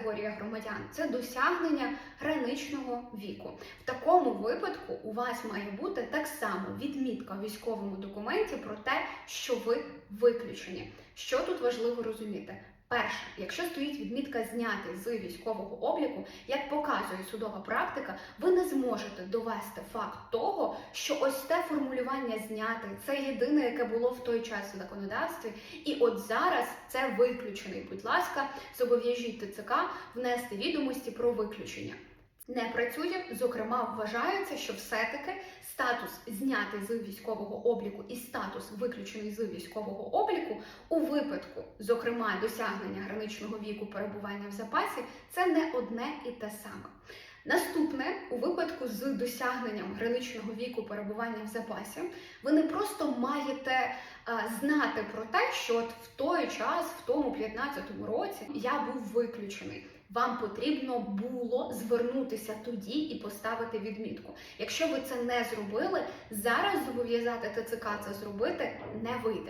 категорія громадян це досягнення граничного віку. В такому випадку у вас має бути так само відмітка в військовому документі про те, що ви виключені. Що тут важливо розуміти? Перше, якщо стоїть відмітка зняти з військового обліку, як показує судова практика, ви не зможете довести факт того, що ось те формулювання зняти це єдине, яке було в той час в законодавстві, і от зараз це виключений. Будь ласка, зобов'яжіть ТЦК внести відомості про виключення. Не працює, зокрема, вважається, що все-таки статус знятий з військового обліку і статус виключений з військового обліку у випадку, зокрема, досягнення граничного віку перебування в запасі, це не одне і те саме. Наступне, у випадку з досягненням граничного віку перебування в запасі, ви не просто маєте а, знати про те, що от в той час, в тому 15-му році, я був виключений. Вам потрібно було звернутися тоді і поставити відмітку. Якщо ви це не зробили, зараз зобов'язати ТЦК це зробити не вийде.